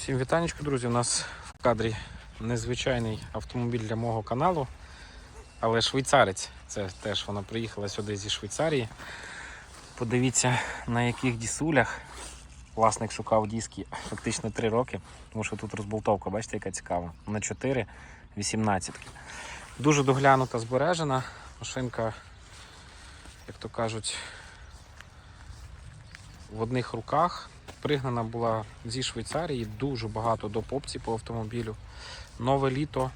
Всім вітанечко, друзі. У нас в кадрі незвичайний автомобіль для мого каналу, але швейцарець. Це теж вона приїхала сюди зі Швейцарії. Подивіться, на яких дісулях власник шукав диски фактично 3 роки, тому що тут розболтовка, бачите, яка цікава. На 4 18. Дуже доглянута, збережена. Машинка, як то кажуть, в одних руках. Пригнана була зі Швейцарії, дуже багато до попці по автомобілю. Нове літо,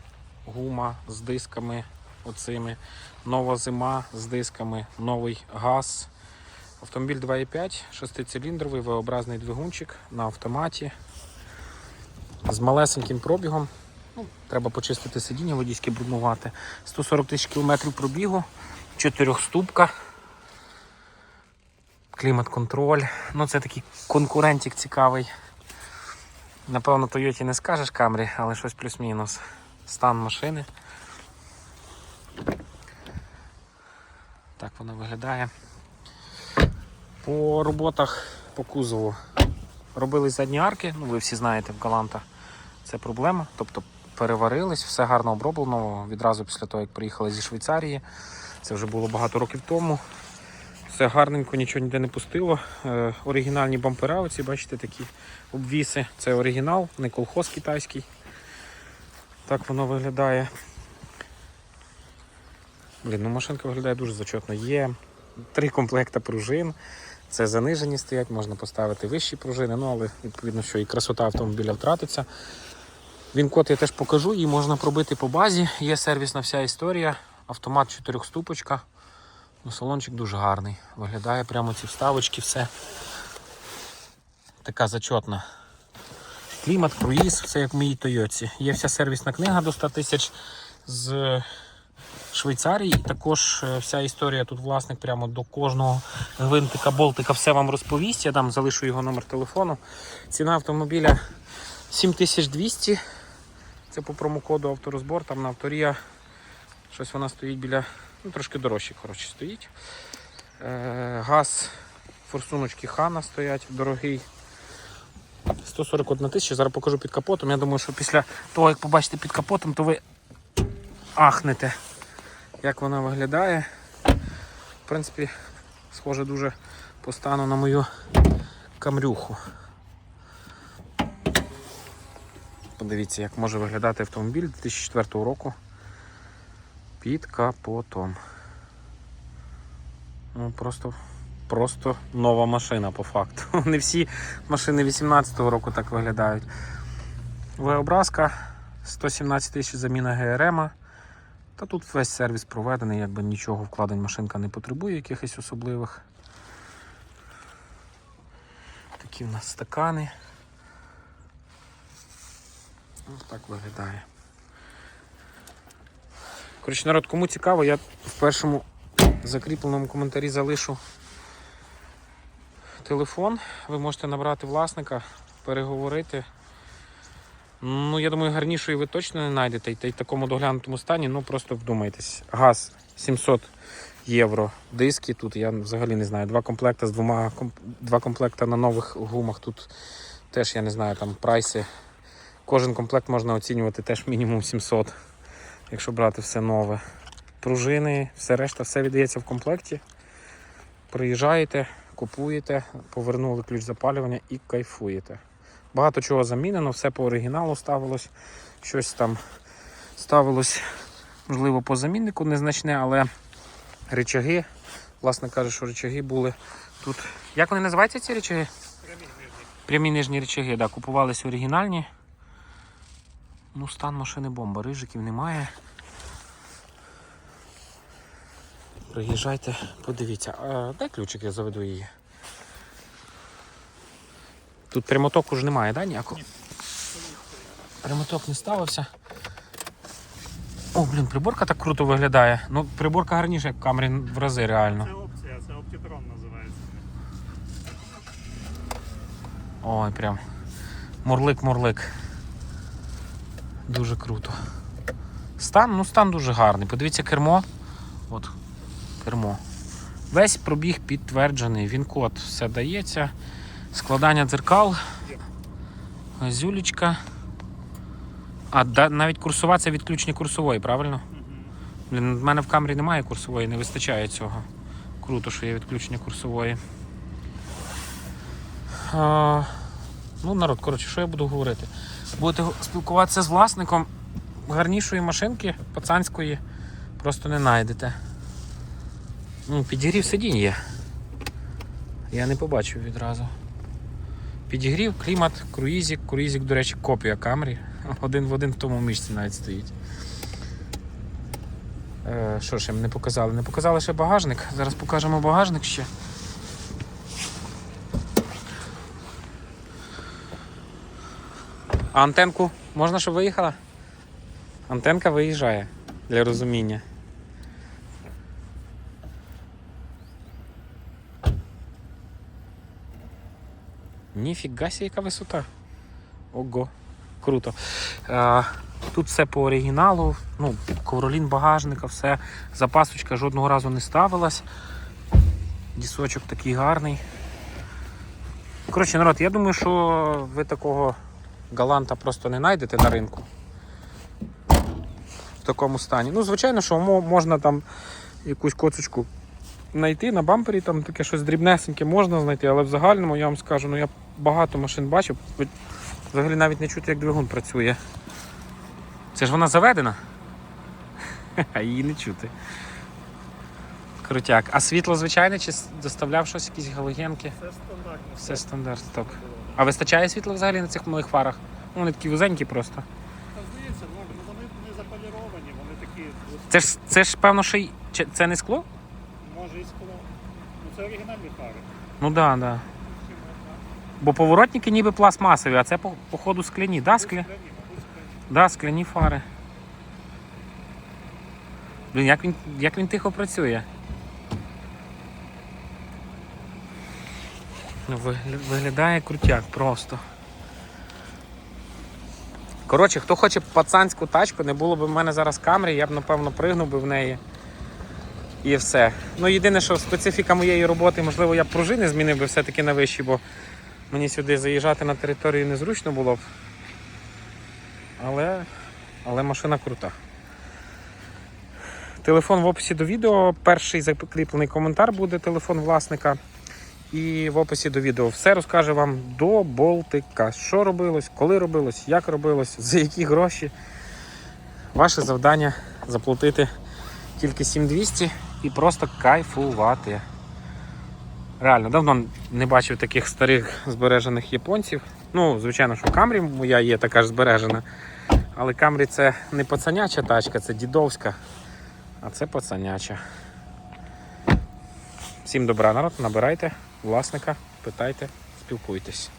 гума з дисками оцими, нова зима з дисками, новий газ. Автомобіль 2,5, шестициліндровий, V-образний двигунчик на автоматі. З малесеньким пробігом. Ну, треба почистити сидіння, водійське бруднувати. 140 тисяч кілометрів пробігу, чотирьохступка клімат-контроль. Ну, це такий конкурентик цікавий. Напевно, Тойоті не скажеш камері, але щось плюс-мінус. Стан машини. Так вона виглядає. По роботах по кузову робили задні арки, ну ви всі знаєте, в Галанта це проблема. Тобто переварились, все гарно оброблено відразу після того, як приїхали зі Швейцарії. Це вже було багато років тому. Все гарненько, нічого ніде не пустило. Е, оригінальні бампера, оці, бачите, такі обвіси. Це оригінал, не колхоз китайський. Так воно виглядає. Блін, ну машинка виглядає дуже зачетно. Є три комплекта пружин. Це занижені стоять, можна поставити вищі пружини, ну але відповідно, що і красота автомобіля втратиться. Він код я теж покажу, її можна пробити по базі. Є сервісна вся історія. Автомат чотирьохступочка. Ну, салончик дуже гарний. Виглядає прямо ці вставочки, все. Така зачотна. Клімат, круїз, все як в моїй Тойоці. Є вся сервісна книга до 100 тисяч з Швейцарії. І також е, вся історія тут власник прямо до кожного гвинтика, болтика все вам розповість. Я там залишу його номер телефону. Ціна автомобіля 7200. Це по промокоду авторозбор, там на авторія. Щось вона стоїть біля Ну, трошки дорожче, коротше, стоїть. Е, газ, форсуночки Хана стоять, дорогий. 141 тисяча, зараз покажу під капотом. Я думаю, що після того, як побачите під капотом, то ви ахнете, як вона виглядає. В принципі, схоже дуже по стану на мою камрюху. Подивіться, як може виглядати автомобіль 2004 року під капотом. Ну, Просто просто нова машина по факту. Не всі машини 18-го року так виглядають. V-образка 117 тисяч заміна ГРМ. Та тут весь сервіс проведений, якби нічого вкладень машинка не потребує, якихось особливих. Такі в нас стакани. Ось так виглядає. Коротше, народ, кому цікаво, я в першому закріпленому коментарі залишу телефон. Ви можете набрати власника, переговорити. Ну, я думаю, гарнішої ви точно не знайдете і в такому доглянутому стані, ну просто вдумайтесь. Газ 700 євро. Диски тут, я взагалі не знаю. Два комплекти з двома два комплекти на нових гумах. Тут теж я не знаю, там прайси. Кожен комплект можна оцінювати теж мінімум 700 якщо брати все нове. Пружини, все решта, все віддається в комплекті. Приїжджаєте, купуєте, повернули ключ запалювання і кайфуєте. Багато чого замінено, все по оригіналу ставилось, щось там ставилось, можливо, по заміннику незначне, але речаги, власне каже, що речаги були тут. Як вони називаються ці речаги? Прямі нижні. Прямі нижні речаги, да, купувалися оригінальні. Ну, стан машини бомба, рижиків немає. Приїжджайте, подивіться. А, дай ключик, я заведу її. Тут прямоток уже немає, да, ніякого? Прямоток не ставився. О, блін, приборка так круто виглядає. Ну, приборка гарніша, як в камері в рази реально. Це опція, це оптітрон називається. Ой, прям. Мурлик-мурлик. Дуже круто. Стан, ну стан дуже гарний. Подивіться кермо. От, кермо. Весь пробіг підтверджений, він код все дається. Складання дзеркал. Газюлечка. А да, навіть курсова це відключення курсової, правильно? Блін, в мене в камері немає курсової, не вистачає цього. Круто, що є відключення курсової. А, ну, народ, коротше, що я буду говорити? Будете спілкуватися з власником гарнішої машинки пацанської, просто не знайдете. Ну, підігрів сидінь є. Я не побачив відразу. Підігрів, клімат, круїзик. Круїзик, до речі, копія камері. Один в один в тому мішці навіть стоїть. Е, що ж їм не показали? Не показали ще багажник. Зараз покажемо багажник ще. А антенку можна, щоб виїхала? Антенка виїжджає для розуміння. Ніфіга сі, яка висота. Ого, круто. А, тут все по оригіналу. Ну, ковролін багажника, все. Запасочка жодного разу не ставилась. Дісочок такий гарний. Коротше, народ, я думаю, що ви такого галанта просто не знайдете на ринку. В такому стані. Ну, звичайно, що можна там якусь коцочку знайти на бампері, там таке щось дрібнесеньке можна знайти, але в загальному я вам скажу, ну я багато машин бачив. Взагалі навіть не чути, як двигун працює. Це ж вона заведена. А її не чути. Крутяк. А світло звичайне чи доставляв щось, якісь галогенки? Це стандартно. Все стандарт, так. А вистачає світла взагалі на цих малих фарах? Ну, вони такі вузенькі просто. Та здається, ну вони не заполіровані, вони такі, Це ж, це ж певно, що й... чи- це не скло? може і скло. Ну це оригінальні фари. Ну так, да, да. Бо поворотники ніби пластмасові, а це по, походу скляні. Да, скля... Скляні, мабуть, скляні. да, скляні фари. Блін, як він, як він тихо працює. Ну, Виглядає крутяк просто. Коротше, хто хоче пацанську тачку, не було б в мене зараз камери, я б напевно пригнув би в неї. І все. Ну, єдине, що специфіка моєї роботи, можливо, я б пружини змінив би все-таки на вищі, бо мені сюди заїжджати на територію незручно було б. Але, але машина крута. Телефон в описі до відео. Перший закріплений коментар буде телефон власника. І в описі до відео все розкаже вам до болтика. Що робилось, коли робилось, як робилось, за які гроші. Ваше завдання заплатити тільки 7200 і просто кайфувати. Реально, давно не бачив таких старих збережених японців. Ну, звичайно, що Камрі моя є така ж збережена. Але Камрі це не пацаняча тачка, це дідовська. А це пацаняча. Всім добра народ, набирайте власника, питайте, спілкуйтесь.